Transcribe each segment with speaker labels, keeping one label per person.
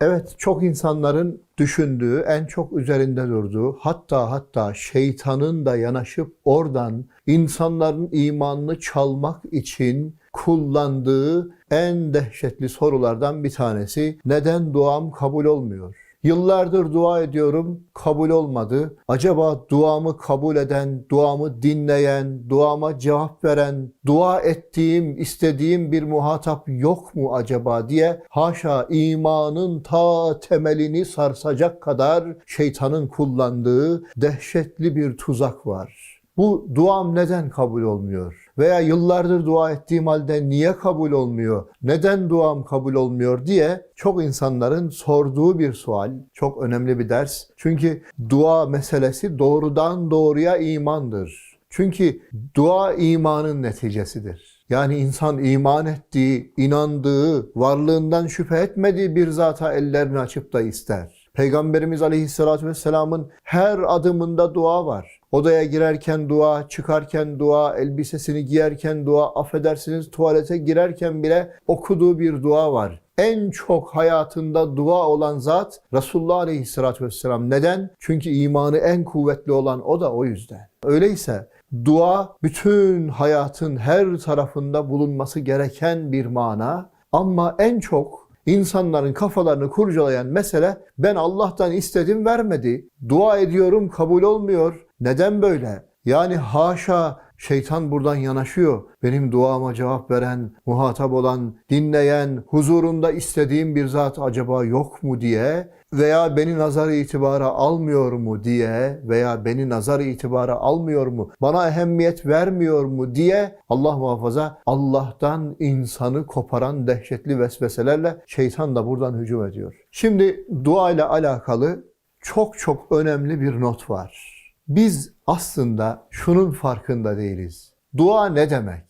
Speaker 1: Evet, çok insanların düşündüğü, en çok üzerinde durduğu, hatta hatta şeytanın da yanaşıp oradan insanların imanını çalmak için kullandığı en dehşetli sorulardan bir tanesi neden duam kabul olmuyor? Yıllardır dua ediyorum, kabul olmadı. Acaba duamı kabul eden, duamı dinleyen, duama cevap veren, dua ettiğim, istediğim bir muhatap yok mu acaba diye haşa imanın ta temelini sarsacak kadar şeytanın kullandığı dehşetli bir tuzak var. Bu duam neden kabul olmuyor? Veya yıllardır dua ettiğim halde niye kabul olmuyor? Neden duam kabul olmuyor diye çok insanların sorduğu bir sual. Çok önemli bir ders. Çünkü dua meselesi doğrudan doğruya imandır. Çünkü dua imanın neticesidir. Yani insan iman ettiği, inandığı, varlığından şüphe etmediği bir zata ellerini açıp da ister. Peygamberimiz Aleyhisselatü Vesselam'ın her adımında dua var. Odaya girerken dua, çıkarken dua, elbisesini giyerken dua, affedersiniz tuvalete girerken bile okuduğu bir dua var. En çok hayatında dua olan zat Resulullah Aleyhisselatü Vesselam. Neden? Çünkü imanı en kuvvetli olan o da o yüzden. Öyleyse dua bütün hayatın her tarafında bulunması gereken bir mana ama en çok insanların kafalarını kurcalayan mesele ben Allah'tan istedim vermedi. Dua ediyorum kabul olmuyor. Neden böyle? Yani haşa şeytan buradan yanaşıyor. Benim duama cevap veren, muhatap olan, dinleyen, huzurunda istediğim bir zat acaba yok mu diye veya beni nazar itibara almıyor mu diye veya beni nazar itibara almıyor mu, bana ehemmiyet vermiyor mu diye Allah muhafaza Allah'tan insanı koparan dehşetli vesveselerle şeytan da buradan hücum ediyor. Şimdi dua ile alakalı çok çok önemli bir not var. Biz aslında şunun farkında değiliz. Dua ne demek?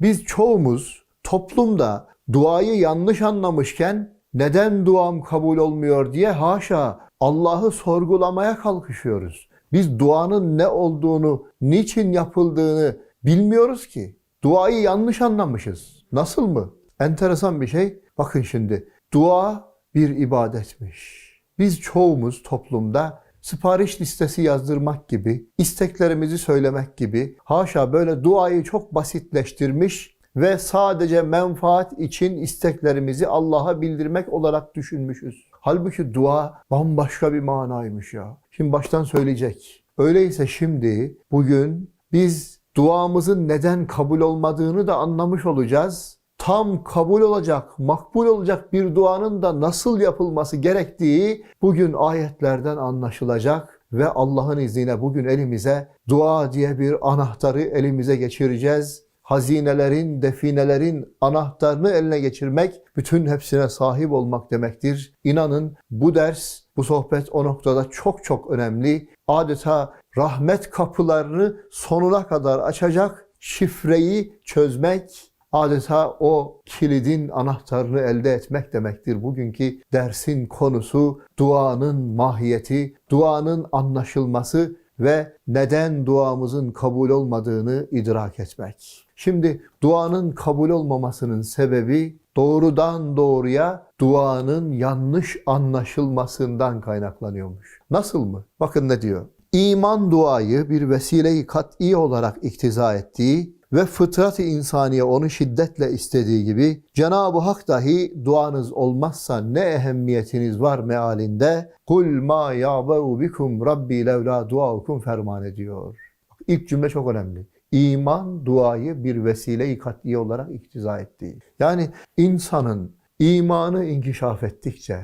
Speaker 1: Biz çoğumuz toplumda duayı yanlış anlamışken neden duam kabul olmuyor diye haşa Allah'ı sorgulamaya kalkışıyoruz. Biz duanın ne olduğunu, niçin yapıldığını bilmiyoruz ki. Duayı yanlış anlamışız. Nasıl mı? Enteresan bir şey. Bakın şimdi dua bir ibadetmiş. Biz çoğumuz toplumda sipariş listesi yazdırmak gibi, isteklerimizi söylemek gibi, haşa böyle duayı çok basitleştirmiş ve sadece menfaat için isteklerimizi Allah'a bildirmek olarak düşünmüşüz. Halbuki dua bambaşka bir manaymış ya. Şimdi baştan söyleyecek. Öyleyse şimdi bugün biz duamızın neden kabul olmadığını da anlamış olacağız. Tam kabul olacak, makbul olacak bir duanın da nasıl yapılması gerektiği bugün ayetlerden anlaşılacak ve Allah'ın izniyle bugün elimize dua diye bir anahtarı elimize geçireceğiz. Hazinelerin, definelerin anahtarını eline geçirmek, bütün hepsine sahip olmak demektir. İnanın bu ders, bu sohbet o noktada çok çok önemli. Adeta rahmet kapılarını sonuna kadar açacak, şifreyi çözmek, adeta o kilidin anahtarını elde etmek demektir. Bugünkü dersin konusu duanın mahiyeti, duanın anlaşılması ve neden duamızın kabul olmadığını idrak etmek. Şimdi duanın kabul olmamasının sebebi doğrudan doğruya duanın yanlış anlaşılmasından kaynaklanıyormuş. Nasıl mı? Bakın ne diyor? İman duayı bir vesile-i kat'i olarak iktiza ettiği ve fıtrat-ı insaniye onu şiddetle istediği gibi Cenab-ı Hak dahi duanız olmazsa ne ehemmiyetiniz var mealinde kul ma ya'ba'u bikum rabbi levla duaukum ferman ediyor. İlk cümle çok önemli. İman duayı bir vesile-i kat'i olarak iktiza ettiği. Yani insanın imanı inkişaf ettikçe,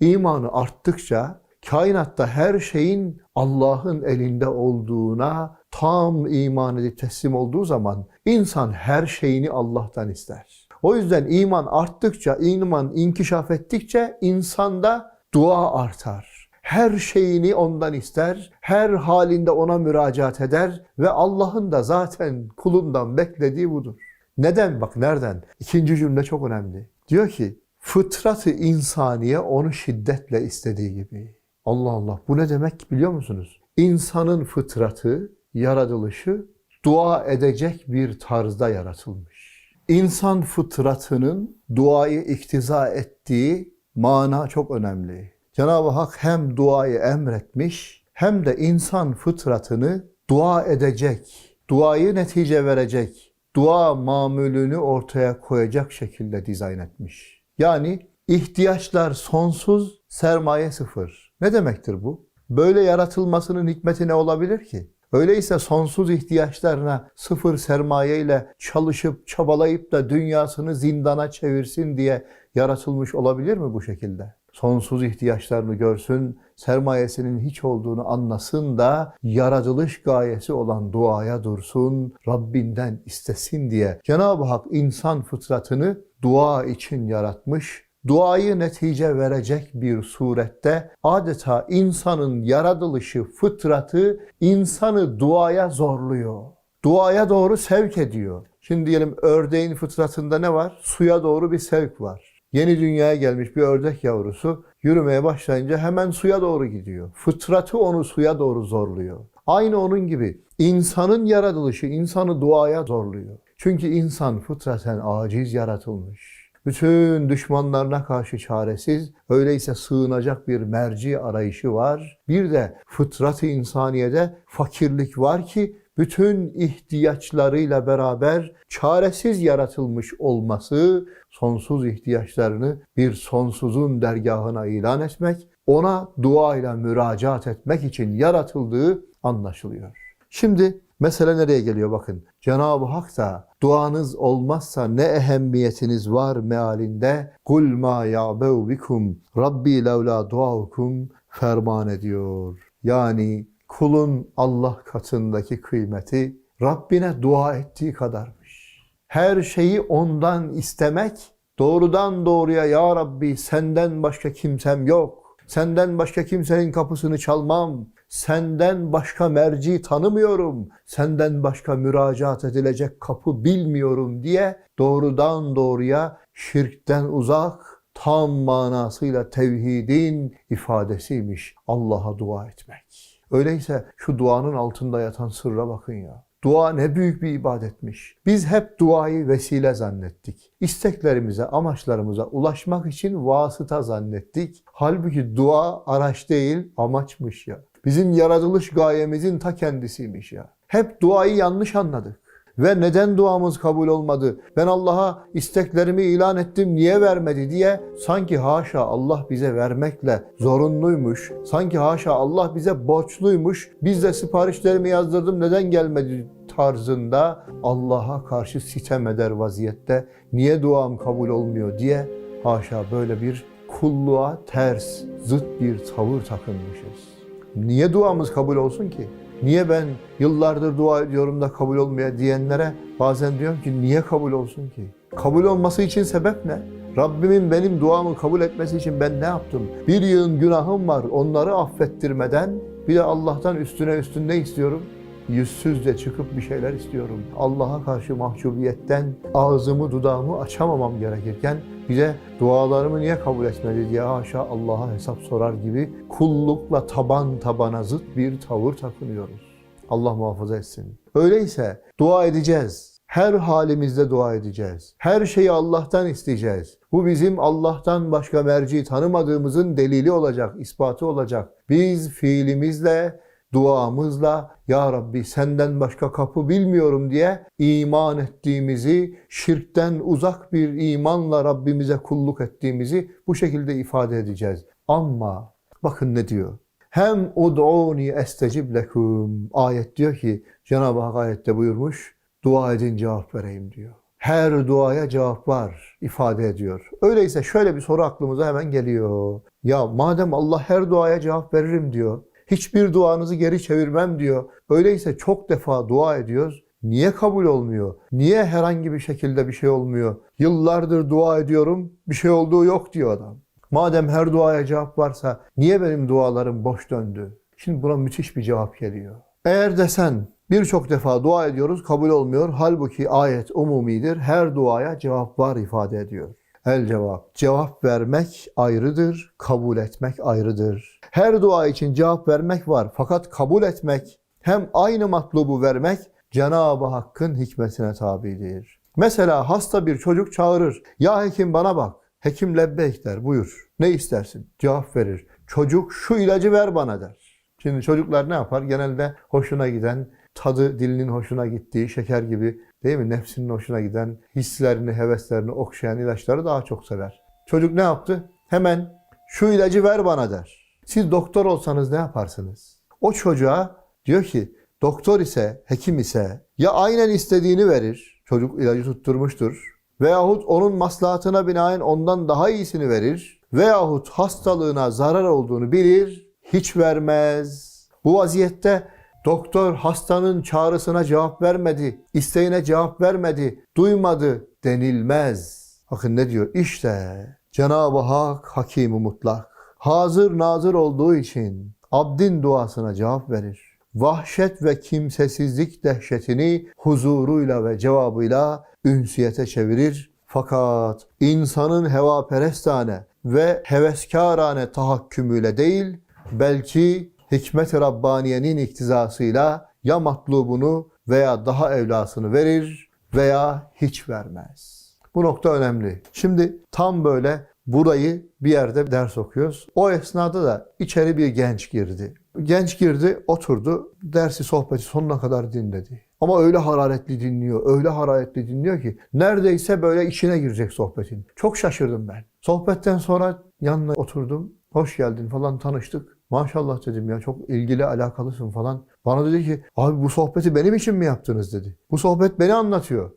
Speaker 1: imanı arttıkça kainatta her şeyin Allah'ın elinde olduğuna tam iman edip teslim olduğu zaman insan her şeyini Allah'tan ister. O yüzden iman arttıkça, iman inkişaf ettikçe insanda dua artar. Her şeyini ondan ister, her halinde ona müracaat eder ve Allah'ın da zaten kulundan beklediği budur. Neden? Bak nereden? İkinci cümle çok önemli. Diyor ki, fıtratı insaniye onu şiddetle istediği gibi. Allah Allah bu ne demek biliyor musunuz? İnsanın fıtratı, yaratılışı dua edecek bir tarzda yaratılmış. İnsan fıtratının duayı iktiza ettiği mana çok önemli. Cenab-ı Hak hem duayı emretmiş hem de insan fıtratını dua edecek, duayı netice verecek, dua mamülünü ortaya koyacak şekilde dizayn etmiş. Yani ihtiyaçlar sonsuz, sermaye sıfır. Ne demektir bu? Böyle yaratılmasının hikmeti ne olabilir ki? Öyleyse sonsuz ihtiyaçlarına sıfır sermaye ile çalışıp çabalayıp da dünyasını zindana çevirsin diye yaratılmış olabilir mi bu şekilde? Sonsuz ihtiyaçlarını görsün, sermayesinin hiç olduğunu anlasın da yaratılış gayesi olan duaya dursun, Rabbinden istesin diye Cenab-ı Hak insan fıtratını dua için yaratmış duayı netice verecek bir surette adeta insanın yaratılışı, fıtratı insanı duaya zorluyor. Duaya doğru sevk ediyor. Şimdi diyelim ördeğin fıtratında ne var? Suya doğru bir sevk var. Yeni dünyaya gelmiş bir ördek yavrusu yürümeye başlayınca hemen suya doğru gidiyor. Fıtratı onu suya doğru zorluyor. Aynı onun gibi insanın yaratılışı insanı duaya zorluyor. Çünkü insan fıtraten aciz yaratılmış bütün düşmanlarına karşı çaresiz, öyleyse sığınacak bir merci arayışı var. Bir de fıtrat-ı insaniyede fakirlik var ki bütün ihtiyaçlarıyla beraber çaresiz yaratılmış olması sonsuz ihtiyaçlarını bir sonsuzun dergahına ilan etmek, ona duayla müracaat etmek için yaratıldığı anlaşılıyor. Şimdi mesele nereye geliyor bakın. Cenab-ı Hak da duanız olmazsa ne ehemmiyetiniz var mealinde kul ma ya'beu bikum rabbi levla duaukum ferman ediyor. Yani kulun Allah katındaki kıymeti Rabbine dua ettiği kadarmış. Her şeyi ondan istemek doğrudan doğruya ya Rabbi senden başka kimsem yok. Senden başka kimsenin kapısını çalmam. Senden başka merci tanımıyorum. Senden başka müracaat edilecek kapı bilmiyorum diye doğrudan doğruya şirkten uzak, tam manasıyla tevhidin ifadesiymiş Allah'a dua etmek. Öyleyse şu duanın altında yatan sırra bakın ya. Dua ne büyük bir ibadetmiş. Biz hep duayı vesile zannettik. İsteklerimize, amaçlarımıza ulaşmak için vasıta zannettik. Halbuki dua araç değil, amaçmış ya. Bizim yaratılış gayemizin ta kendisiymiş ya. Hep duayı yanlış anladık. Ve neden duamız kabul olmadı? Ben Allah'a isteklerimi ilan ettim niye vermedi diye sanki haşa Allah bize vermekle zorunluymuş. Sanki haşa Allah bize borçluymuş. Biz de siparişlerimi yazdırdım neden gelmedi tarzında Allah'a karşı sitem eder vaziyette niye duam kabul olmuyor diye haşa böyle bir kulluğa ters, zıt bir tavır takınmışız. Niye duamız kabul olsun ki? Niye ben yıllardır dua ediyorum da kabul olmuyor diyenlere bazen diyorum ki niye kabul olsun ki? Kabul olması için sebep ne? Rabbimin benim duamı kabul etmesi için ben ne yaptım? Bir yığın günahım var onları affettirmeden bir de Allah'tan üstüne üstün ne istiyorum? Yüzsüzce çıkıp bir şeyler istiyorum. Allah'a karşı mahcubiyetten ağzımı dudağımı açamamam gerekirken bir de dualarımı niye kabul etmedi diye haşa Allah'a hesap sorar gibi kullukla taban tabana zıt bir tavır takınıyoruz. Allah muhafaza etsin. Öyleyse dua edeceğiz. Her halimizde dua edeceğiz. Her şeyi Allah'tan isteyeceğiz. Bu bizim Allah'tan başka merci tanımadığımızın delili olacak, ispatı olacak. Biz fiilimizle, duamızla Ya Rabbi senden başka kapı bilmiyorum diye iman ettiğimizi, şirkten uzak bir imanla Rabbimize kulluk ettiğimizi bu şekilde ifade edeceğiz. Ama bakın ne diyor? Hem ud'uni estecib lekum. Ayet diyor ki Cenab-ı Hak ayette buyurmuş dua edin cevap vereyim diyor. Her duaya cevap var ifade ediyor. Öyleyse şöyle bir soru aklımıza hemen geliyor. Ya madem Allah her duaya cevap veririm diyor. Hiçbir duanızı geri çevirmem diyor. Öyleyse çok defa dua ediyoruz. Niye kabul olmuyor? Niye herhangi bir şekilde bir şey olmuyor? Yıllardır dua ediyorum, bir şey olduğu yok diyor adam. Madem her duaya cevap varsa niye benim dualarım boş döndü? Şimdi buna müthiş bir cevap geliyor. Eğer desen birçok defa dua ediyoruz kabul olmuyor. Halbuki ayet umumidir. Her duaya cevap var ifade ediyor. El cevap. Cevap vermek ayrıdır, kabul etmek ayrıdır. Her dua için cevap vermek var fakat kabul etmek hem aynı matlubu vermek Cenab-ı Hakk'ın hikmetine tabidir. Mesela hasta bir çocuk çağırır. Ya hekim bana bak. Hekim lebbeyk der, buyur. Ne istersin? Cevap verir. Çocuk şu ilacı ver bana der. Şimdi çocuklar ne yapar? Genelde hoşuna giden, tadı dilinin hoşuna gittiği, şeker gibi değil mi? Nefsinin hoşuna giden, hislerini, heveslerini okşayan ilaçları daha çok sever. Çocuk ne yaptı? Hemen şu ilacı ver bana der. Siz doktor olsanız ne yaparsınız? O çocuğa diyor ki doktor ise, hekim ise ya aynen istediğini verir. Çocuk ilacı tutturmuştur. Veyahut onun maslahatına binaen ondan daha iyisini verir. Veyahut hastalığına zarar olduğunu bilir, hiç vermez. Bu vaziyette doktor hastanın çağrısına cevap vermedi, isteğine cevap vermedi, duymadı denilmez. Bakın ne diyor? İşte Cenab-ı Hak Hakim-i Mutlak hazır nazır olduğu için abdin duasına cevap verir. Vahşet ve kimsesizlik dehşetini huzuruyla ve cevabıyla ünsiyete çevirir. Fakat insanın hevaperestane ve heveskarane tahakkümüyle değil, belki hikmet-i Rabbaniye'nin iktizasıyla ya matlubunu veya daha evlasını verir veya hiç vermez. Bu nokta önemli. Şimdi tam böyle burayı bir yerde ders okuyoruz. O esnada da içeri bir genç girdi. Genç girdi, oturdu, dersi, sohbeti sonuna kadar dinledi. Ama öyle hararetli dinliyor, öyle hararetli dinliyor ki neredeyse böyle içine girecek sohbetin. Çok şaşırdım ben. Sohbetten sonra yanına oturdum. Hoş geldin falan tanıştık. Maşallah dedim ya çok ilgili alakalısın falan. Bana dedi ki abi bu sohbeti benim için mi yaptınız dedi. Bu sohbet beni anlatıyor.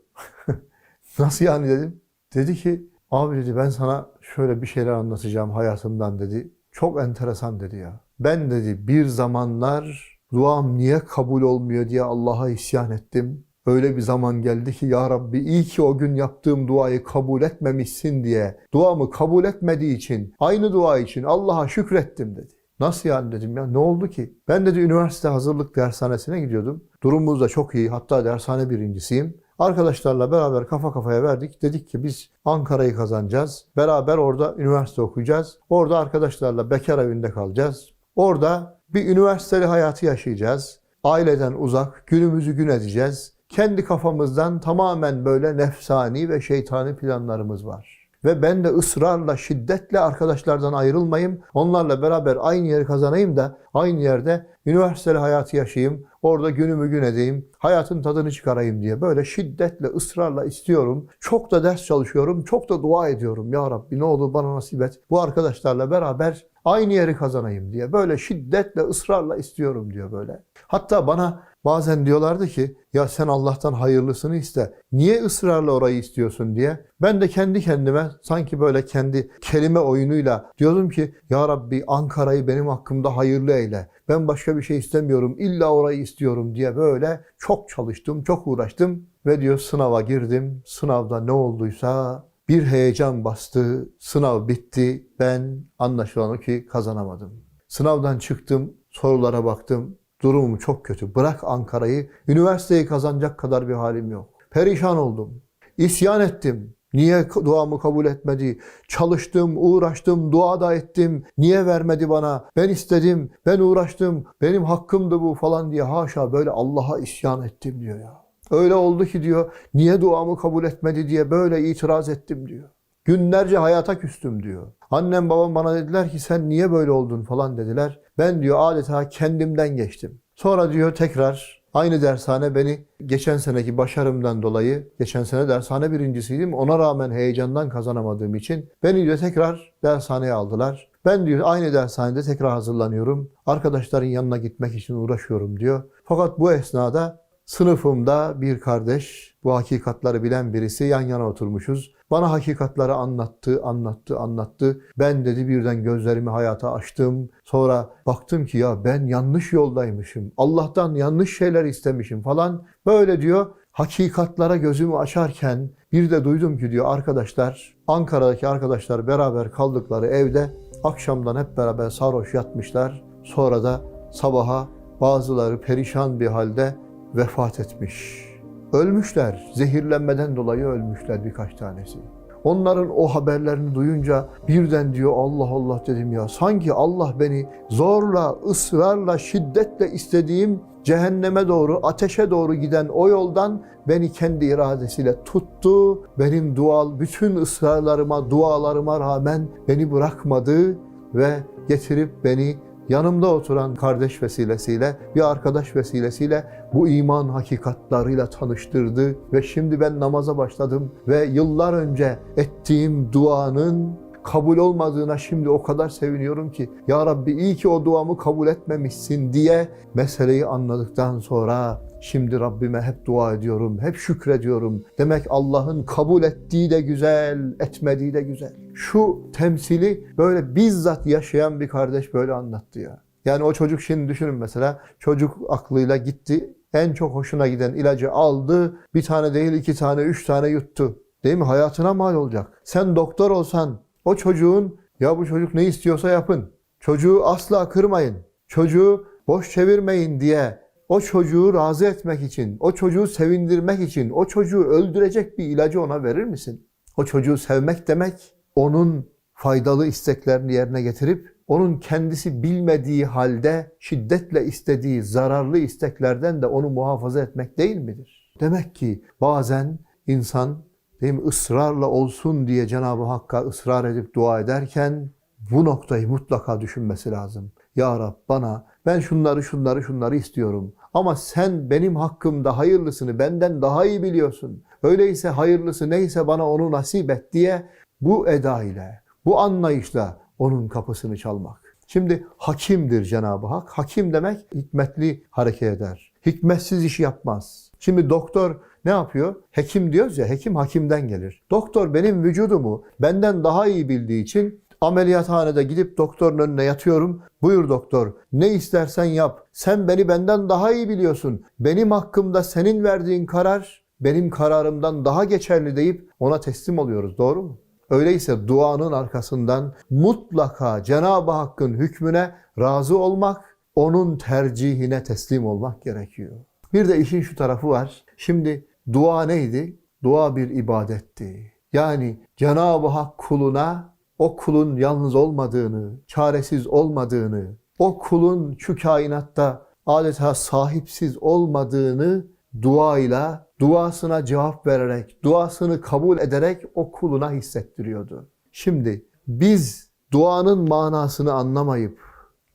Speaker 1: Nasıl yani dedim. Dedi ki abi dedi ben sana şöyle bir şeyler anlatacağım hayatımdan dedi. Çok enteresan dedi ya. Ben dedi bir zamanlar duam niye kabul olmuyor diye Allah'a isyan ettim. Öyle bir zaman geldi ki ya Rabbi iyi ki o gün yaptığım duayı kabul etmemişsin diye duamı kabul etmediği için aynı dua için Allah'a şükrettim dedi. Nasıl yani dedim ya ne oldu ki? Ben dedi üniversite hazırlık dershanesine gidiyordum. Durumumuz da çok iyi hatta dershane birincisiyim. Arkadaşlarla beraber kafa kafaya verdik. Dedik ki biz Ankara'yı kazanacağız. Beraber orada üniversite okuyacağız. Orada arkadaşlarla bekar evinde kalacağız. Orada bir üniversiteli hayatı yaşayacağız. Aileden uzak, günümüzü gün edeceğiz. Kendi kafamızdan tamamen böyle nefsani ve şeytani planlarımız var. Ve ben de ısrarla, şiddetle arkadaşlardan ayrılmayayım. Onlarla beraber aynı yeri kazanayım da aynı yerde üniversiteli hayatı yaşayayım. Orada günümü gün edeyim. Hayatın tadını çıkarayım diye böyle şiddetle, ısrarla istiyorum. Çok da ders çalışıyorum. Çok da dua ediyorum. Ya Rabbi ne olur bana nasip et. Bu arkadaşlarla beraber aynı yeri kazanayım diye. Böyle şiddetle, ısrarla istiyorum diyor böyle. Hatta bana bazen diyorlardı ki ya sen Allah'tan hayırlısını iste. Niye ısrarla orayı istiyorsun diye. Ben de kendi kendime sanki böyle kendi kelime oyunuyla diyordum ki ya Rabbi Ankara'yı benim hakkımda hayırlı eyle. Ben başka bir şey istemiyorum. İlla orayı istiyorum diye böyle çok çalıştım, çok uğraştım ve diyor sınava girdim. Sınavda ne olduysa bir heyecan bastı, sınav bitti. Ben anlaşılan o ki kazanamadım. Sınavdan çıktım, sorulara baktım. Durumum çok kötü. Bırak Ankara'yı, üniversiteyi kazanacak kadar bir halim yok. Perişan oldum. İsyan ettim. Niye duamı kabul etmedi? Çalıştım, uğraştım, dua da ettim. Niye vermedi bana? Ben istedim, ben uğraştım. Benim hakkımdı bu falan diye haşa böyle Allah'a isyan ettim diyor ya. Öyle oldu ki diyor, niye duamı kabul etmedi diye böyle itiraz ettim diyor. Günlerce hayata küstüm diyor. Annem babam bana dediler ki sen niye böyle oldun falan dediler. Ben diyor adeta kendimden geçtim. Sonra diyor tekrar aynı dershane beni geçen seneki başarımdan dolayı, geçen sene dershane birincisiydim. Ona rağmen heyecandan kazanamadığım için beni diyor tekrar dershaneye aldılar. Ben diyor aynı dershanede tekrar hazırlanıyorum. Arkadaşların yanına gitmek için uğraşıyorum diyor. Fakat bu esnada sınıfımda bir kardeş, bu hakikatları bilen birisi yan yana oturmuşuz. Bana hakikatları anlattı, anlattı, anlattı. Ben dedi birden gözlerimi hayata açtım. Sonra baktım ki ya ben yanlış yoldaymışım. Allah'tan yanlış şeyler istemişim falan. Böyle diyor hakikatlara gözümü açarken bir de duydum ki diyor arkadaşlar, Ankara'daki arkadaşlar beraber kaldıkları evde akşamdan hep beraber sarhoş yatmışlar. Sonra da sabaha bazıları perişan bir halde vefat etmiş. Ölmüşler. Zehirlenmeden dolayı ölmüşler birkaç tanesi. Onların o haberlerini duyunca birden diyor Allah Allah dedim ya sanki Allah beni zorla, ısrarla, şiddetle istediğim cehenneme doğru, ateşe doğru giden o yoldan beni kendi iradesiyle tuttu. Benim dual, bütün ısrarlarıma, dualarıma rağmen beni bırakmadı ve getirip beni yanımda oturan kardeş vesilesiyle, bir arkadaş vesilesiyle bu iman hakikatlarıyla tanıştırdı ve şimdi ben namaza başladım ve yıllar önce ettiğim duanın kabul olmadığına şimdi o kadar seviniyorum ki Ya Rabbi iyi ki o duamı kabul etmemişsin diye meseleyi anladıktan sonra şimdi Rabbime hep dua ediyorum, hep şükrediyorum. Demek Allah'ın kabul ettiği de güzel, etmediği de güzel. Şu temsili böyle bizzat yaşayan bir kardeş böyle anlattı ya. Yani o çocuk şimdi düşünün mesela çocuk aklıyla gitti en çok hoşuna giden ilacı aldı. Bir tane değil iki tane üç tane yuttu. Değil mi? Hayatına mal olacak. Sen doktor olsan o çocuğun ya bu çocuk ne istiyorsa yapın. Çocuğu asla kırmayın. Çocuğu boş çevirmeyin diye o çocuğu razı etmek için, o çocuğu sevindirmek için, o çocuğu öldürecek bir ilacı ona verir misin? O çocuğu sevmek demek, onun faydalı isteklerini yerine getirip, onun kendisi bilmediği halde şiddetle istediği zararlı isteklerden de onu muhafaza etmek değil midir? Demek ki bazen insan değil mi, ısrarla olsun diye Cenab-ı Hakk'a ısrar edip dua ederken bu noktayı mutlaka düşünmesi lazım. Ya Rab bana ben şunları şunları şunları istiyorum. Ama sen benim hakkımda hayırlısını benden daha iyi biliyorsun. Öyleyse hayırlısı neyse bana onu nasip et diye bu eda ile, bu anlayışla onun kapısını çalmak. Şimdi hakimdir Cenab-ı Hak. Hakim demek hikmetli hareket eder. Hikmetsiz iş yapmaz. Şimdi doktor ne yapıyor? Hekim diyoruz ya, hekim hakimden gelir. Doktor benim vücudumu benden daha iyi bildiği için ameliyathanede gidip doktorun önüne yatıyorum. Buyur doktor, ne istersen yap. Sen beni benden daha iyi biliyorsun. Benim hakkımda senin verdiğin karar benim kararımdan daha geçerli deyip ona teslim oluyoruz. Doğru mu? Öyleyse duanın arkasından mutlaka Cenab-ı Hakk'ın hükmüne razı olmak, onun tercihine teslim olmak gerekiyor. Bir de işin şu tarafı var. Şimdi dua neydi? Dua bir ibadetti. Yani Cenab-ı Hak kuluna o kulun yalnız olmadığını, çaresiz olmadığını, o kulun şu kainatta adeta sahipsiz olmadığını duayla, duasına cevap vererek, duasını kabul ederek o kuluna hissettiriyordu. Şimdi biz duanın manasını anlamayıp,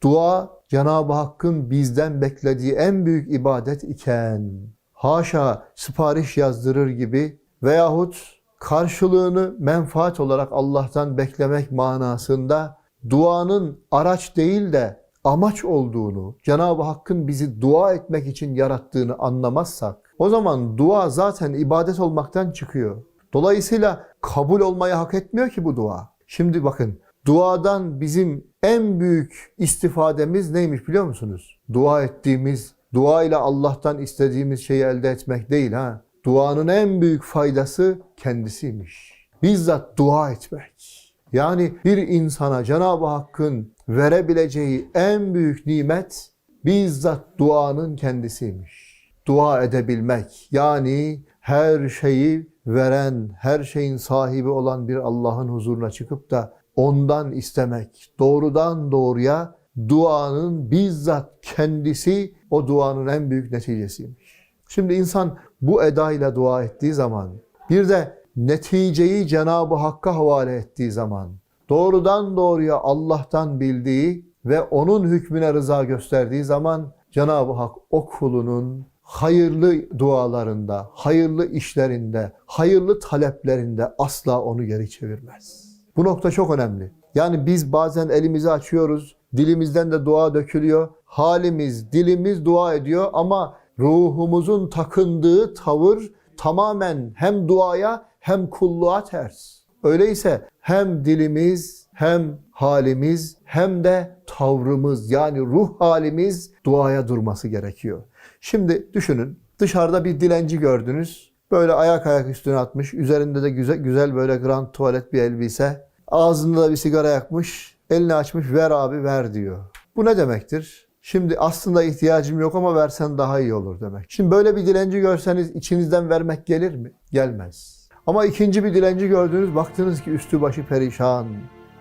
Speaker 1: dua Cenab-ı Hakk'ın bizden beklediği en büyük ibadet iken, haşa sipariş yazdırır gibi veyahut karşılığını menfaat olarak Allah'tan beklemek manasında duanın araç değil de amaç olduğunu, Cenab-ı Hakk'ın bizi dua etmek için yarattığını anlamazsak, o zaman dua zaten ibadet olmaktan çıkıyor. Dolayısıyla kabul olmayı hak etmiyor ki bu dua. Şimdi bakın, duadan bizim en büyük istifademiz neymiş biliyor musunuz? Dua ettiğimiz, dua ile Allah'tan istediğimiz şeyi elde etmek değil ha. Duanın en büyük faydası kendisiymiş. Bizzat dua etmek. Yani bir insana Cenab-ı Hakk'ın verebileceği en büyük nimet bizzat duanın kendisiymiş. Dua edebilmek yani her şeyi veren, her şeyin sahibi olan bir Allah'ın huzuruna çıkıp da ondan istemek, doğrudan doğruya duanın bizzat kendisi o duanın en büyük neticesiymiş. Şimdi insan bu edayla dua ettiği zaman bir de neticeyi Cenab-ı Hakk'a havale ettiği zaman doğrudan doğruya Allah'tan bildiği ve onun hükmüne rıza gösterdiği zaman Cenab-ı Hak o kulunun hayırlı dualarında, hayırlı işlerinde, hayırlı taleplerinde asla onu geri çevirmez. Bu nokta çok önemli. Yani biz bazen elimizi açıyoruz, dilimizden de dua dökülüyor. Halimiz, dilimiz dua ediyor ama ruhumuzun takındığı tavır tamamen hem duaya hem kulluğa ters. Öyleyse hem dilimiz hem halimiz hem de tavrımız yani ruh halimiz duaya durması gerekiyor. Şimdi düşünün dışarıda bir dilenci gördünüz. Böyle ayak ayak üstüne atmış. Üzerinde de güzel, güzel böyle grand tuvalet bir elbise. Ağzında da bir sigara yakmış. Elini açmış ver abi ver diyor. Bu ne demektir? Şimdi aslında ihtiyacım yok ama versen daha iyi olur demek. Şimdi böyle bir dilenci görseniz içinizden vermek gelir mi? Gelmez. Ama ikinci bir dilenci gördünüz baktınız ki üstü başı perişan,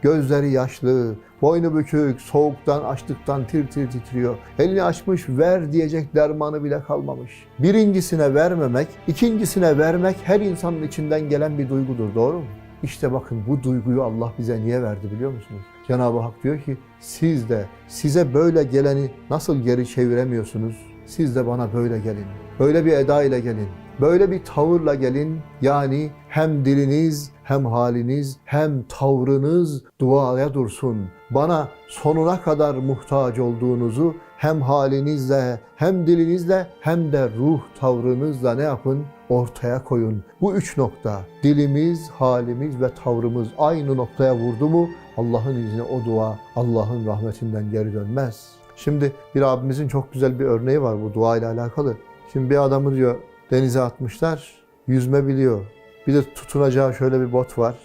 Speaker 1: gözleri yaşlı. Boynu bükük, soğuktan, açlıktan tir tir titriyor. Elini açmış ver diyecek dermanı bile kalmamış. Birincisine vermemek, ikincisine vermek her insanın içinden gelen bir duygudur. Doğru mu? İşte bakın bu duyguyu Allah bize niye verdi biliyor musunuz? Cenab-ı Hak diyor ki siz de size böyle geleni nasıl geri çeviremiyorsunuz? Siz de bana böyle gelin. Böyle bir eda ile gelin. Böyle bir tavırla gelin. Yani hem diliniz hem haliniz hem tavrınız duaya dursun. Bana sonuna kadar muhtaç olduğunuzu hem halinizle hem dilinizle hem de ruh tavrınızla ne yapın? Ortaya koyun. Bu üç nokta dilimiz, halimiz ve tavrımız aynı noktaya vurdu mu Allah'ın izniyle o dua Allah'ın rahmetinden geri dönmez. Şimdi bir abimizin çok güzel bir örneği var bu dua ile alakalı. Şimdi bir adamı diyor denize atmışlar, yüzme biliyor. Bir de tutunacağı şöyle bir bot var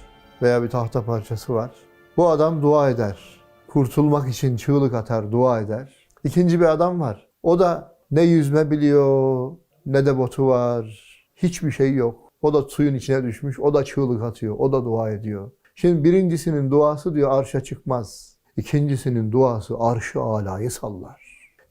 Speaker 1: veya bir tahta parçası var. Bu adam dua eder. Kurtulmak için çığlık atar, dua eder. İkinci bir adam var. O da ne yüzme biliyor, ne de botu var. Hiçbir şey yok. O da suyun içine düşmüş, o da çığlık atıyor, o da dua ediyor. Şimdi birincisinin duası diyor arşa çıkmaz. İkincisinin duası arşı alayı sallar.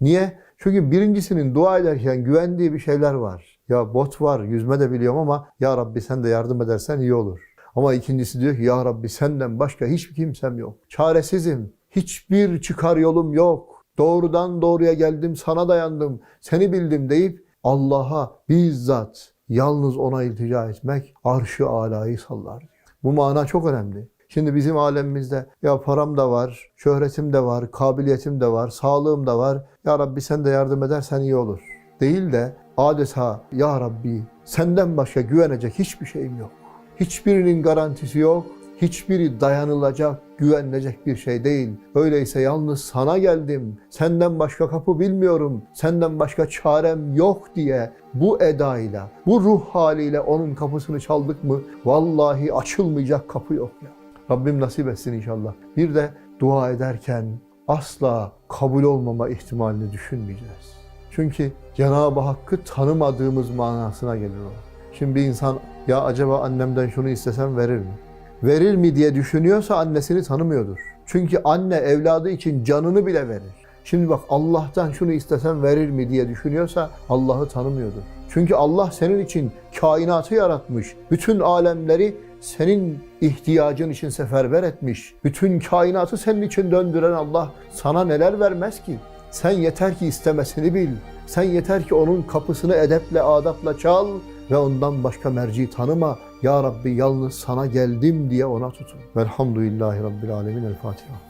Speaker 1: Niye? Çünkü birincisinin dua ederken güvendiği bir şeyler var. Ya bot var, yüzme de biliyorum ama ya Rabbi sen de yardım edersen iyi olur. Ama ikincisi diyor ki ya Rabbi senden başka hiçbir kimsem yok. Çaresizim. Hiçbir çıkar yolum yok. Doğrudan doğruya geldim, sana dayandım, seni bildim deyip Allah'a bizzat yalnız ona iltica etmek arşı alayı sallar diyor. Bu mana çok önemli. Şimdi bizim alemimizde ya param da var, şöhretim de var, kabiliyetim de var, sağlığım da var. Ya Rabbi sen de yardım edersen iyi olur. Değil de adeta ya Rabbi senden başka güvenecek hiçbir şeyim yok. Hiçbirinin garantisi yok. Hiçbiri dayanılacak, güvenilecek bir şey değil. Öyleyse yalnız sana geldim. Senden başka kapı bilmiyorum. Senden başka çarem yok diye bu edayla, bu ruh haliyle onun kapısını çaldık mı vallahi açılmayacak kapı yok ya. Rabbim nasip etsin inşallah. Bir de dua ederken asla kabul olmama ihtimalini düşünmeyeceğiz. Çünkü Cenab-ı Hakk'ı tanımadığımız manasına gelir o. Şimdi bir insan ya acaba annemden şunu istesem verir mi? Verir mi diye düşünüyorsa annesini tanımıyordur. Çünkü anne evladı için canını bile verir. Şimdi bak Allah'tan şunu istesem verir mi diye düşünüyorsa Allah'ı tanımıyordur. Çünkü Allah senin için kainatı yaratmış. Bütün alemleri senin ihtiyacın için seferber etmiş. Bütün kainatı senin için döndüren Allah sana neler vermez ki? Sen yeter ki istemesini bil. Sen yeter ki onun kapısını edeple, adapla çal ve ondan başka merci tanıma. Ya Rabbi yalnız sana geldim diye ona tutun. Velhamdülillahi Rabbil Alemin. El Fatiha.